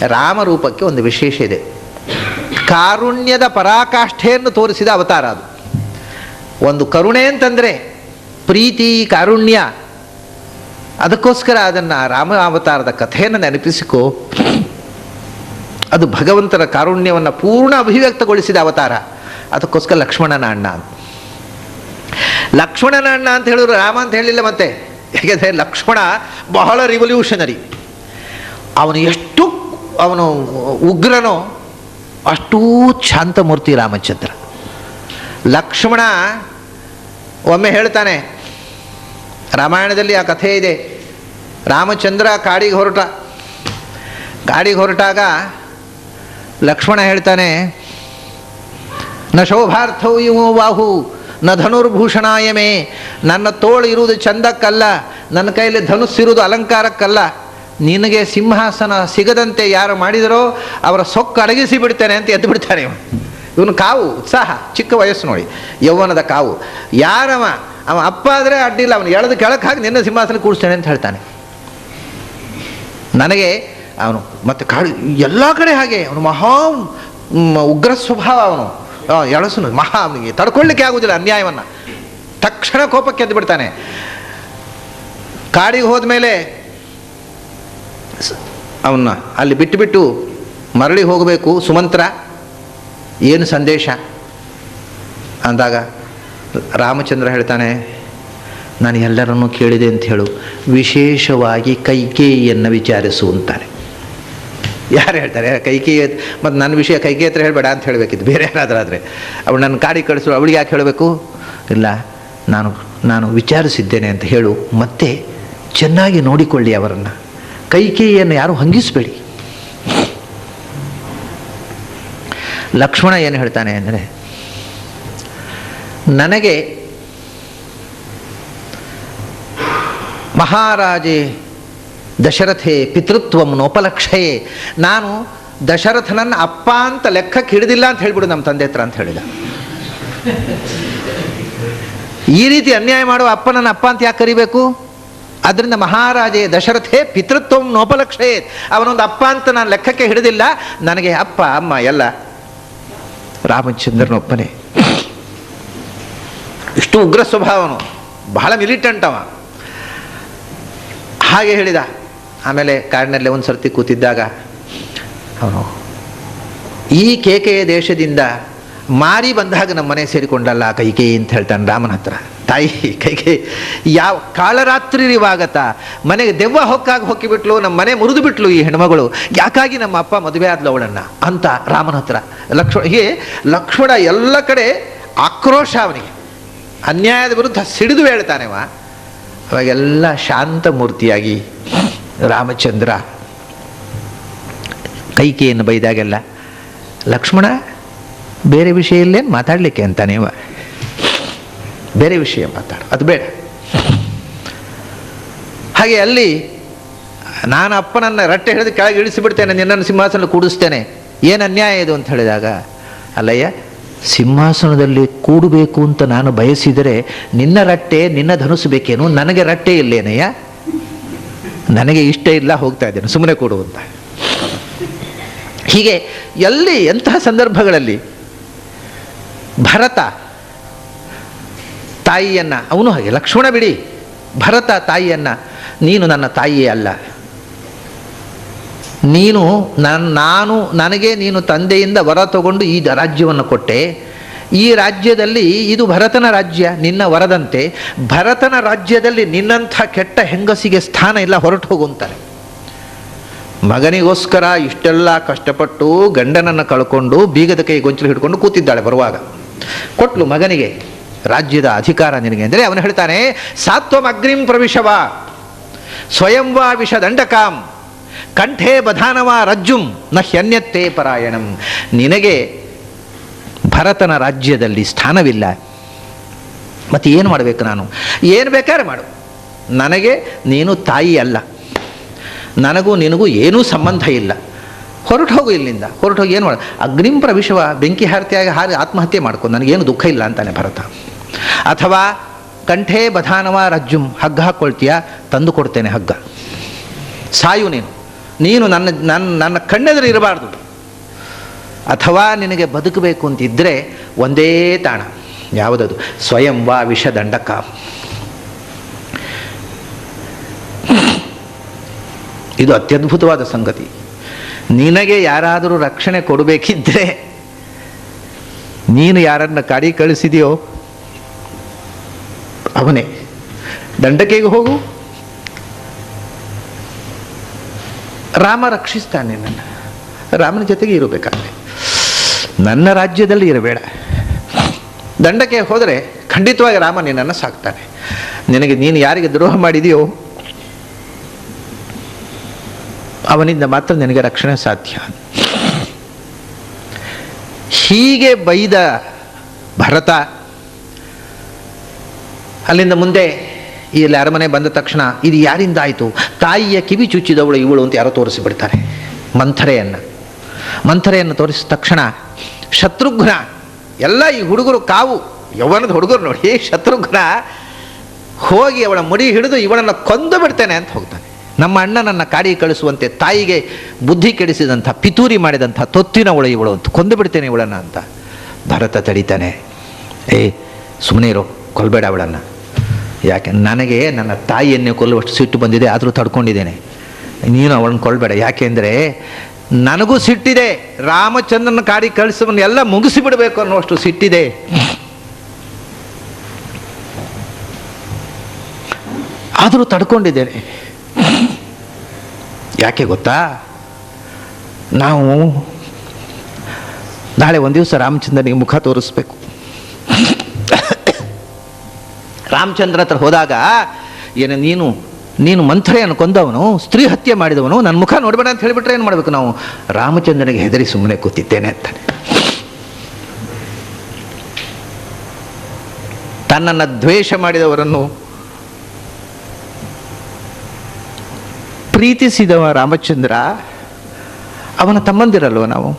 ರಾಮರೂಪಕ್ಕೆ ಒಂದು ವಿಶೇಷ ಇದೆ. ಕಾರುಣ್ಯದ ಪರಾಕಾಷ್ಠೆಯನ್ನು ತೋರಿಸಿದ ಅವತಾರ ಅದು. ಒಂದು ಕರುಣೆ ಅಂತಂದರೆ ಪ್ರೀತಿ, ಕಾರುಣ್ಯ. ಅದಕ್ಕೋಸ್ಕರ ಅದನ್ನು ರಾಮ ಅವತಾರದ ಕಥೆಯನ್ನು ನೆನಪಿಸಿಕೋ. ಅದು ಭಗವಂತನ ಕಾರುಣ್ಯವನ್ನು ಪೂರ್ಣ ಅಭಿವ್ಯಕ್ತಗೊಳಿಸಿದ ಅವತಾರ. ಅದಕ್ಕೋಸ್ಕರ ಲಕ್ಷ್ಮಣನ ಅಣ್ಣ ಅಂತ ಲಕ್ಷ್ಮಣನ ಅಣ್ಣ ಅಂತ ಹೇಳಿದ್ರು ರಾಮ ಅಂತ ಹೇಳಿಲ್ಲ ಮತ್ತೆ. ಯಾಕೆಂದರೆ ಲಕ್ಷ್ಮಣ ಬಹಳ ರಿವಲ್ಯೂಷನರಿ ಅವನು ಎಷ್ಟು ಅವನು ಉಗ್ರನೋ. ಅಷ್ಟೂ ಶಾಂತಮೂರ್ತಿ ರಾಮಚಂದ್ರ. ಲಕ್ಷ್ಮಣ ಒಮ್ಮೆ ಹೇಳ್ತಾನೆ, ರಾಮಾಯಣದಲ್ಲಿ ಆ ಕಥೆ ಇದೆ. ರಾಮಚಂದ್ರ ಕಾಡಿಗೆ ಹೊರಟ. ಕಾಡಿಗೆ ಹೊರಟಾಗ ಲಕ್ಷ್ಮಣ ಹೇಳ್ತಾನೆ, ನ ಶೋಭಾರ್ಥವು ಇವು ಬಾಹು, ನ ಧನುರ್ಭೂಷಣಾಯಮೇ ನನ್ನ ತೋಳು ಇರುವುದು ಚಂದಕ್ಕಲ್ಲ, ನನ್ನ ಕೈಯಲ್ಲಿ ಧನುಸ್ಸಿರುವುದು ಅಲಂಕಾರಕ್ಕಲ್ಲ. ನಿನಗೆ ಸಿಂಹಾಸನ ಸಿಗದಂತೆ ಯಾರು ಮಾಡಿದರೋ ಅವರ ಸೊಕ್ಕು ಅಡಗಿಸಿ ಬಿಡ್ತೇನೆ ಅಂತ ಎದ್ದು ಬಿಡ್ತಾನೆ ಇವನು. ಇವನು ಕಾವು, ಉತ್ಸಾಹ, ಚಿಕ್ಕ ವಯಸ್ಸು ನೋಡಿ, ಯೌವನದ ಕಾವು. ಯಾರವ, ಅವ ಅಪ್ಪ ಆದರೆ ಅಡ್ಡಿಲ್ಲ, ಅವನು ಎಳೆದು ಕೆಳಕ್ಕೆ ಹಾಕಿ ನಿನ್ನ ಸಿಂಹಾಸನ ಕೂಡಿಸ್ತೇನೆ ಅಂತ ಹೇಳ್ತಾನೆ. ನನಗೆ ಅವನು, ಮತ್ತು ಕಾಡು, ಎಲ್ಲ ಕಡೆ ಹಾಗೆ, ಅವನು ಮಹಾ ಉಗ್ರ ಸ್ವಭಾವ ಅವನು. ಎಳಸು ಎಳಸನು, ಮಹಾ ಅವನಿಗೆ. ತಡ್ಕೊಳ್ಳಿಕ್ಕೆ ಆಗುವುದಿಲ್ಲ ಅನ್ಯಾಯವನ್ನು. ತಕ್ಷಣ ಕೋಪಕ್ಕೆ ಎದ್ದು ಬಿಡ್ತಾನೆ. ಕಾಡಿಗೆ ಹೋದ್ಮೇಲೆ ಸ- ಅವನ್ನ ಅಲ್ಲಿ ಬಿಟ್ಟುಬಿಟ್ಟು ಮರಳಿ ಹೋಗಬೇಕು, ಸುಮಂತ್ರ? ಏನು ಸಂದೇಶ? ಅಂದಾಗ ರಾಮಚಂದ್ರ ಹೇಳ್ತಾನೆ, ನಾನು ಎಲ್ಲರನ್ನೂ ಕೇಳಿದೆ ಅಂತ ಹೇಳು, ವಿಶೇಷವಾಗಿ ಕೈಕೇಯಿಯನ್ನು ವಿಚಾರಿಸು ಅಂತಾರೆ ಯಾರು ಹೇಳ್ತಾರೆ? ಕೈಕೇಯಿ, ಮತ್ತು ನನ್ನ ವಿಷಯ ಕೈಕೇಯಿ ಹತ್ರ ಹೇಳಬೇಡ ಅಂತ ಹೇಳಬೇಕಿತ್ತು, ಬೇರೆ ಯಾರಾದರೂ ಆದರೆ. ಅವಳು ನನ್ನ ಕಾಡಿ ಕಳಿಸು, ಅವಳಿಗೆ ಯಾಕೆ ಹೇಳಬೇಕು? ಇಲ್ಲ, ನಾನು ನಾನು ವಿಚಾರಿಸಿದ್ದೇನೆ ಅಂತ ಹೇಳು, ಮತ್ತೆ ಚೆನ್ನಾಗಿ ನೋಡಿಕೊಳ್ಳಿ ಅವರನ್ನು. ಕೈಕೇಯಿಯನ್ನು ಯಾರು ಹಂಗಿಸಬೇಡಿ. ಲಕ್ಷ್ಮಣ ಏನು ಹೇಳ್ತಾನೆ ಅಂದರೆ, ನನಗೆ ಮಹಾರಾಜೆ ದಶರಥೆ ಪಿತೃತ್ವಂ ನೋಪಲಕ್ಷಯೇ, ನಾನು ದಶರಥನನ್ನು ಅಪ್ಪ ಅಂತ ಲೆಕ್ಕಕ್ಕೆ ಹಿಡಿದಿಲ್ಲ ಅಂತ ಹೇಳಿಬಿಡು ನಮ್ಮ ತಂದೆ ಹತ್ರ ಅಂತ ಹೇಳಿದ. ಈ ರೀತಿ ಅನ್ಯಾಯ ಮಾಡುವ ಅಪ್ಪನನ್ನ ಅಪ್ಪ ಅಂತ ಯಾಕೆ ಕರಿಬೇಕು? ಅದರಿಂದ ಮಹಾರಾಜೆಯ ದಶರಥೆ, ಪಿತೃತ್ವಂ ನೋಪಲಕ್ಷೇ ಅವನೊಂದು ಅಪ್ಪ ಅಂತ ನಾನು ಲೆಕ್ಕಕ್ಕೆ ಹಿಡಿದಿಲ್ಲ. ನನಗೆ ಅಪ್ಪ, ಅಮ್ಮ ಎಲ್ಲ. ರಾಮಚಂದ್ರನೊಪ್ಪನೇ ಇಷ್ಟು ಉಗ್ರ ಸ್ವಭಾವನು. ಬಹಳ ಮಿಲಿಟೆಂಟ್ ಅವ. ಹಾಗೆ ಹೇಳಿದ. ಆಮೇಲೆ ಕಾಡಿನಲ್ಲೇ ಒಂದು ಸರ್ತಿ ಕೂತಿದ್ದಾಗ ಅವನು, ಈ ಕೇಕೆಯ ದೇಶದಿಂದ ಮಾರಿ ಬಂದಾಗ ನಮ್ಮ ಮನೆ ಸೇರಿಕೊಂಡಲ್ಲ ಕೈಕೇಯಿ ಅಂತ ಹೇಳ್ತಾನೆ ರಾಮನ ಹತ್ರ. ತಾಯಿ ಕೈಗೆ ಯಾವ ಕಾಳರಾತ್ರಿ ಇವಾಗತ ಮನೆಗೆ ದೆವ್ವ ಹೊಕ್ಕಾಗಿ ಹೊಕ್ಕಿಬಿಟ್ಲು ನಮ್ಮ ಮನೆ ಮುರಿದು ಬಿಟ್ಲು ಈ ಹೆಣ್ಮಗಳು. ಯಾಕಾಗಿ ನಮ್ಮ ಅಪ್ಪ ಮದುವೆ ಆದ್ಲು ಅವಳನ್ನ? ಅಂತ ರಾಮನ ಹತ್ರ. ಲಕ್ಷ್ಮಣ, ಹೀಗೆ ಲಕ್ಷ್ಮಣ ಎಲ್ಲ ಕಡೆ ಆಕ್ರೋಶ ಅವನಿಗೆ. ಅನ್ಯಾಯದ ವಿರುದ್ಧ ಸಿಡಿದು ಹೇಳ್ತಾನೆವ ಅವಾಗೆಲ್ಲ ಶಾಂತ ಮೂರ್ತಿಯಾಗಿ ರಾಮಚಂದ್ರ ಕೈಕೆಯನ್ನು ಬೈದಾಗೆಲ್ಲ, ಲಕ್ಷ್ಮಣ, ಬೇರೆ ವಿಷಯ ಇಲ್ಲೇನು ಮಾತಾಡಲಿಕ್ಕೆ ಅಂತಾನೆ ಇವ ಬೇರೆ ವಿಷಯ ಮಾತಾಡು. ಅದು ಬೇಡ. ಹಾಗೆ ಅಲ್ಲಿ ನಾನು ಅಪ್ಪನನ್ನು ರಟ್ಟೆ ಹಿಡಿದು ಕೆಳಗೆ ಇಳಿಸಿಬಿಡ್ತೇನೆ, ನಿನ್ನನ್ನು ಸಿಂಹಾಸನ ಕೂಡಿಸ್ತೇನೆ. ಏನು ಅನ್ಯಾಯ ಇದು ಅಂತ ಹೇಳಿದಾಗ, ಅಲ್ಲಯ್ಯ, ಸಿಂಹಾಸನದಲ್ಲಿ ಕೂಡಬೇಕು ಅಂತ ನಾನು ಬಯಸಿದರೆ ನಿನ್ನ ರಟ್ಟೆ, ನಿನ್ನ ಧನುಸು ಬೇಕೇನು? ನನಗೆ ರಟ್ಟೆ ಇಲ್ಲೇನಯ್ಯ? ನನಗೆ ಇಷ್ಟ ಇಲ್ಲ, ಹೋಗ್ತಾ ಇದ್ದೇನೆ. ಸುಮ್ಮನೆ ಕೊಡು ಅಂತ. ಹೀಗೆ ಎಲ್ಲಿ ಎಂತಹ ಸಂದರ್ಭಗಳಲ್ಲಿ ಭರತ ತಾಯಿಯನ್ನು, ಅವನು ಹಾಗೆ, ಲಕ್ಷ್ಮಣ ಬಿಡಿ, ಭರತ ತಾಯಿಯನ್ನು, ನೀನು ನನ್ನ ತಾಯಿಯೇ ಅಲ್ಲ. ನೀನು ನನ್ನ ನಾನು, ನನಗೆ ನೀನು ತಂದೆಯಿಂದ ವರ ತಗೊಂಡು ಈ ರಾಜ್ಯವನ್ನು ಕೊಟ್ಟೆ. ಈ ರಾಜ್ಯದಲ್ಲಿ ಇದು ಭರತನ ರಾಜ್ಯ, ನಿನ್ನ ವರದಂತೆ. ಭರತನ ರಾಜ್ಯದಲ್ಲಿ ನಿನ್ನಂಥ ಕೆಟ್ಟ ಹೆಂಗಸಿಗೆ ಸ್ಥಾನ ಇಲ್ಲ, ಹೊರಟು ಹೋಗು ಅಂತಾರೆ. ಮಗನಿಗೋಸ್ಕರ ಇಷ್ಟೆಲ್ಲ ಕಷ್ಟಪಟ್ಟು ಗಂಡನನ್ನು ಕಳ್ಕೊಂಡು ಬೀಗದ ಕೈ ಗೊಂಚಲು ಹಿಡ್ಕೊಂಡು ಕೂತಿದ್ದಾಳೆ ಬರುವಾಗ. ಕೊಟ್ಲು ಮಗನಿಗೆ ರಾಜ್ಯದ ಅಧಿಕಾರ ನಿನಗೆ ಅಂದರೆ ಅವನು ಹೇಳ್ತಾನೆ, ಸಾತ್ವಂ ಅಗ್ನಿಂ ಪ್ರವಿಶವ ಸ್ವಯಂವಾ ವಿಷದಂಡಕಾಂ, ಕಂಠೇ ಬಧಾನವ ರಜ್ಜುಂ, ನ ಹ್ಯನ್ಯತ್ತೇ ಪರಾಯಣಂ. ನಿನಗೆ ಭರತನ ರಾಜ್ಯದಲ್ಲಿ ಸ್ಥಾನವಿಲ್ಲ. ಮತ್ತು ಏನು ಮಾಡಬೇಕು ನಾನು? ಏನು ಬೇಕಾದ್ರೆ ಮಾಡು. ನನಗೆ ನೀನು ತಾಯಿ ಅಲ್ಲ. ನನಗೂ ನಿನಗೂ ಏನೂ ಸಂಬಂಧ ಇಲ್ಲ. ಹೊರಟು ಹೋಗು ಇಲ್ಲಿಂದ. ಹೊರಟು ಹೋಗಿ ಏನು ಮಾಡ. ಅಗ್ನಿಂ ಪ್ರವಿಶವ, ಬೆಂಕಿ ಹಾರತಿಯಾಗಿ ಹಾರಿ ಆತ್ಮಹತ್ಯೆ ಮಾಡ್ಕೊ. ನನಗೇನು ದುಃಖ ಇಲ್ಲ ಅಂತಾನೆ ಭರತ. ಅಥವಾ ಕಂಠೇ ಬಧಾನವ ರಜ್ಜುಂ ಹಗ್ಗ ಹಾಕ್ಕೊಳ್ತೀಯ ತಂದು ಕೊಡ್ತೇನೆ ಹಗ್ಗ. ಸಾಯು ನೀನು. ನೀನು ನನ್ನ ನನ್ನ ನನ್ನ ಕಣ್ಣೆದುರು ಇರಬಾರ್ದು. ಅಥವಾ ನಿನಗೆ ಬದುಕಬೇಕು ಅಂತಿದ್ದರೆ ಒಂದೇ ತಾಣ. ಯಾವುದದು? ಸ್ವಯಂ ವಾ ವಿಷದಂಡಕ. ಇದು ಅತ್ಯದ್ಭುತವಾದ ಸಂಗತಿ. ನಿನಗೆ ಯಾರಾದರೂ ರಕ್ಷಣೆ ಕೊಡಬೇಕಿದ್ದರೆ ನೀನು ಯಾರನ್ನು ಕಾಡಿ ಕಳಿಸಿದೆಯೋ ಅವನೇ. ದಂಡಕೆಗೆ ಹೋಗು. ರಾಮ ರಕ್ಷಿಸ್ತಾನೆ ನನ್ನ. ರಾಮನ ಜೊತೆಗೆ ಇರಬೇಕಾದ್ರೆ. ನನ್ನ ರಾಜ್ಯದಲ್ಲಿ ಇರಬೇಡ. ದಂಡಕ್ಕೆ ಹೋದರೆ ಖಂಡಿತವಾಗಿ ರಾಮ ನಿನ್ನನ್ನು ಸಾಕ್ತಾನೆ. ನಿನಗೆ ನೀನು ಯಾರಿಗೆ ದ್ರೋಹ ಮಾಡಿದೆಯೋ, ಅವನಿಂದ ಮಾತ್ರ ನಿನಗೆ ರಕ್ಷಣೆ ಸಾಧ್ಯ. ಹೀಗೆ ಬೈದ ಭರತ ಅಲ್ಲಿಂದ ಮುಂದೆ ಈ ಅರಮನೆ ಬಂದ ತಕ್ಷಣ ಇದು ಯಾರಿಂದ ಆಯಿತು ತಾಯಿಯ ಕಿವಿ ಚುಚ್ಚಿದವಳು ಇವಳು ಅಂತ ಯಾರೋ ತೋರಿಸಿಬಿಡ್ತಾರೆ. ಮಂಥರೆಯನ್ನು. ಮಂಥರೆಯನ್ನು ತೋರಿಸಿದ ತಕ್ಷಣ ಶತ್ರುಘ್ನ, ಎಲ್ಲ ಈ ಹುಡುಗರು ಕಾವು. ಯೌವನದ ಹುಡುಗರು ನೋಡಿ ಶತ್ರುಘ್ನ, ಹೋಗಿ ಅವಳ ಮುಡಿ ಹಿಡಿದು ಇವಳನ್ನು ಕೊಂದು ಬಿಡ್ತೇನೆ ಅಂತ ಹೋಗ್ತಾನೆ. ನಮ್ಮ ಅಣ್ಣನನ್ನು ಕಾಡಿಗೆ ಕಳಿಸುವಂತೆ ತಾಯಿಗೆ ಬುದ್ಧಿ ಕೆಡಿಸಿದಂಥ, ಪಿತೂರಿ ಮಾಡಿದಂಥ ತೊತ್ತಿನವಳು ಇವಳು ಅಂತ, ಕೊಂದು ಬಿಡ್ತೇನೆ ಇವಳನ್ನು ಅಂತ. ಭರತ ತಡಿತಾನೆ. ಏ ಸುಮ್ಮನೆ ಇರೋ, ಕೊಲ್ಬೇಡ ಅವಳನ್ನು. ಯಾಕೆ? ನನಗೆ ನನ್ನ ತಾಯಿಯನ್ನೇ ಕೊಲ್ಲುವಷ್ಟು ಸಿಟ್ಟು ಬಂದಿದೆ, ಆದರೂ ತಡ್ಕೊಂಡಿದ್ದೇನೆ. ನೀನು ಅವಳನ್ನು ಯಾಕೆ ಯಾಕೆಂದರೆ ನನಗೂ ಸಿಟ್ಟಿದೆ. ರಾಮಚಂದ್ರನ ಕಾಡಿ ಕಳಿಸೋವನ್ನು ಎಲ್ಲ ಮುಗಿಸಿಬಿಡಬೇಕು ಅನ್ನುವಷ್ಟು ಸಿಟ್ಟಿದೆ. ಆದರೂ ತಡ್ಕೊಂಡಿದ್ದೇನೆ. ಯಾಕೆ ಗೊತ್ತಾ? ನಾವು ನಾಳೆ ಒಂದು ದಿವಸ ರಾಮಚಂದ್ರನಿಗೆ ಮುಖ ತೋರಿಸ್ಬೇಕು. ರಾಮಚಂದ್ರ ಹತ್ರ ಹೋದಾಗ, ಏನು ನೀನು ನೀನು ಮಂಥರೆಯನ್ನು ಕೊಂದವನು, ಸ್ತ್ರೀ ಹತ್ಯೆ ಮಾಡಿದವನು ನನ್ನ ಮುಖ ನೋಡಬೇಡ ಅಂತ ಹೇಳಿಬಿಟ್ರೆ ಏನು ಮಾಡಬೇಕು ನಾವು? ರಾಮಚಂದ್ರನಿಗೆ ಹೆದರಿ ಸುಮ್ಮನೆ ಕೂತಿದ್ದೇನೆ ಅಂತಾನೆ. ತನ್ನನ್ನು ದ್ವೇಷ ಮಾಡಿದವರನ್ನು ಪ್ರೀತಿಸಿದವ ರಾಮಚಂದ್ರ, ಅವನ ತಮ್ಮಂದಿರಲ್ವ ನಾವು?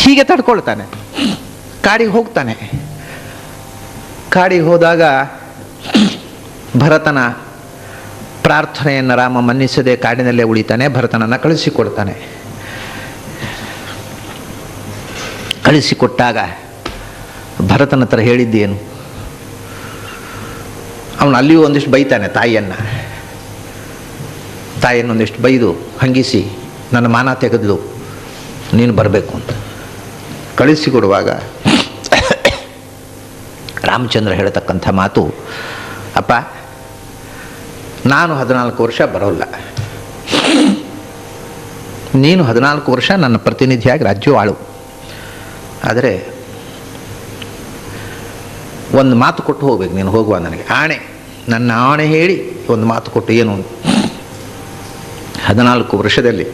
ಹೀಗೆ ತಡ್ಕೊಳ್ತಾನೆ. ಕಾಡಿಗೆ ಹೋಗ್ತಾನೆ. ಕಾಡಿಗೆ ಹೋದಾಗ ಭರತನ ಪ್ರಾರ್ಥನೆಯನ್ನು ರಾಮ ಮನ್ನಿಸದೆ ಕಾಡಿನಲ್ಲೇ ಉಳಿತಾನೆ, ಭರತನನ್ನು ಕಳಿಸಿಕೊಡ್ತಾನೆ. ಕಳಿಸಿಕೊಟ್ಟಾಗ ಭರತನ ಹತ್ರ ಹೇಳಿದ್ದೇನು? ಅವನು ಅಲ್ಲಿಯೂ ಒಂದಿಷ್ಟು ಬೈತಾನೆ, ತಾಯಿಯನ್ನು. ತಾಯಿಯನ್ನು ಒಂದಿಷ್ಟು ಬೈದು, ಹಂಗಿಸಿ, ನನ್ನ ಮಾನ ತೆಗೆದ್ಲು ನೀನು ಬರಬೇಕು ಅಂತ. ಕಳಿಸಿಕೊಡುವಾಗ ರಾಮಚಂದ್ರ ಹೇಳತಕ್ಕಂಥ ಮಾತು, ಅಪ್ಪ, ನಾನು ಹದಿನಾಲ್ಕು ವರ್ಷ ಬರೋಲ್ಲ. ನೀನು ಹದಿನಾಲ್ಕು ವರ್ಷ ನನ್ನ ಪ್ರತಿನಿಧಿಯಾಗಿ ರಾಜ್ಯವಾಳು ಆದರೆ ಒಂದು ಮಾತು ಕೊಟ್ಟು ಹೋಗ್ಬೇಕು ನೀನು, ಹೋಗುವ ನನಗೆ. ಆಣೆ, ನನ್ನ ಆಣೆ ಹೇಳಿ ಒಂದು ಮಾತು ಕೊಟ್ಟು ಏನು? ಹದಿನಾಲ್ಕು ವರ್ಷದಲ್ಲಿ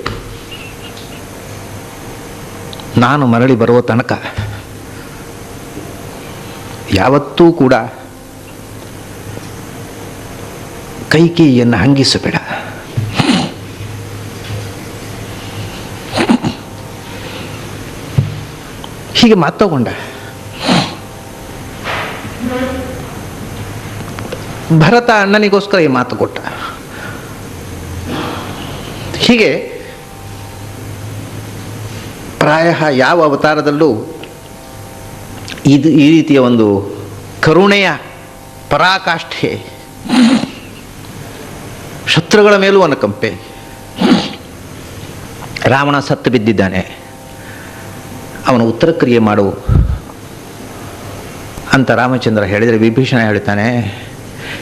ನಾನು ಮರಳಿ ಬರುವ ತನಕ ಯಾವತ್ತೂ ಕೂಡ ಕೈಕೇಯಿಯನ್ನು ಹಂಗಿಸಬೇಡ. ಹೀಗೆ ಮಾತು ಭರತ ಅಣ್ಣನಿಗೋಸ್ಕರ ಈ ಮಾತು ಕೊಟ್ಟ. ಹೀಗೆ ಪ್ರಾಯ ಯಾವ ಅವತಾರದಲ್ಲೂ ಇದು ಈ ರೀತಿಯ ಒಂದು ಕರುಣೆಯ ಪರಾಕಾಷ್ಠೆ. ಶತ್ರುಗಳ ಮೇಲೂ ಅನುಕಂಪೆ. ರಾವಣ ಸತ್ತು ಬಿದ್ದಿದ್ದಾನೆ. ಅವನ ಉತ್ತರ ಕ್ರಿಯೆ ಮಾಡು. ಅಂತ ರಾಮಚಂದ್ರ ಹೇಳಿದರೆ ವಿಭೀಷಣ ಹೇಳ್ತಾನೆ,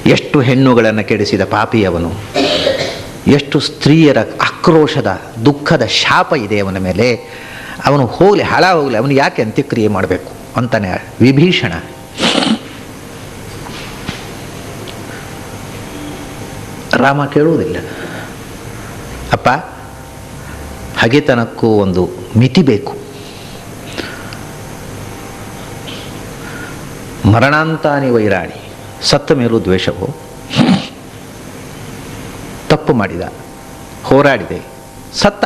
ಎಷ್ಟು ಹೆಣ್ಣುಗಳನ್ನು ಕೆಡಿಸಿದ ಪಾಪಿ ಅವನು ಎಷ್ಟು ಸ್ತ್ರೀಯರ ಆಕ್ರೋಶದ, ದುಃಖದ ಶಾಪ ಇದೆ ಅವನ ಮೇಲೆ. ಅವನು ಹೋಗಲಿ ಹಾಳ ಹೋಗಲಿ ಅವನು ಯಾಕೆ ಅಂತ್ಯಕ್ರಿಯೆ ಮಾಡಬೇಕು? ಅಂತಾನೆ ವಿಭೀಷಣ. ರಾಮ ಕೇಳುವುದಿಲ್ಲ. ಅಪ್ಪ, ಹಗೆತನಕ್ಕೂ ಒಂದು ಮಿತಿ ಬೇಕು. ಮರಣಾಂತಾನಿ ವೈರಾಣಿ ಸತ್ತ ಮೇಲೂ ದ್ವೇಷವು? ತಪ್ಪು ಮಾಡಿದ, ಹೋರಾಡಿದೆ, ಸತ್ತ.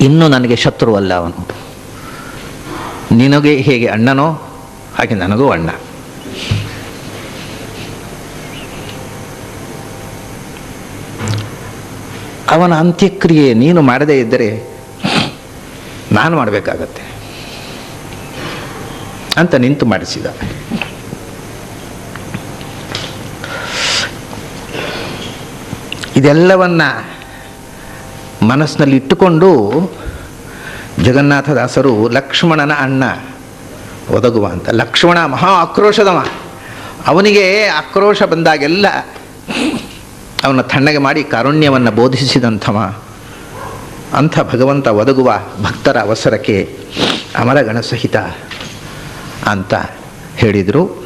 ಇನ್ನು ನನಗೆ ಶತ್ರುವಲ್ಲ ಅವನು. ನಿನಗೆ ಹೇಗೆ ಅಣ್ಣನೋ, ಹಾಗೆ ನನಗೂ ಅಣ್ಣ. ಅವನ ಅಂತ್ಯಕ್ರಿಯೆ ನೀನು ಮಾಡದೇ ಇದ್ದರೆ ನಾನು ಮಾಡಬೇಕಾಗತ್ತೆ. ಅಂತ ನಿಂತು ಮಾಡಿಸಿದ. ಇದೆಲ್ಲವನ್ನ ಮನಸ್ಸಿನಲ್ಲಿ ಇಟ್ಟುಕೊಂಡು ಜಗನ್ನಾಥದಾಸರು ಲಕ್ಷ್ಮಣನ ಅಣ್ಣ ಒದಗುವ ಅಂತ ಲಕ್ಷ್ಮಣ ಮಹಾ ಆಕ್ರೋಶದವ. ಅವನಿಗೆ ಆಕ್ರೋಶ ಬಂದಾಗೆಲ್ಲ ಅವನ ತಣ್ಣಗೆ ಮಾಡಿ ಕಾರುಣ್ಯವನ್ನು ಬೋಧಿಸಿದಂಥವ. ಅಂಥ ಭಗವಂತ ಒದಗುವ ಭಕ್ತರ ಅವಸರಕ್ಕೆ ಅಮರಗಣ ಸಹಿತ ಅಂತ ಹೇಳಿದರು.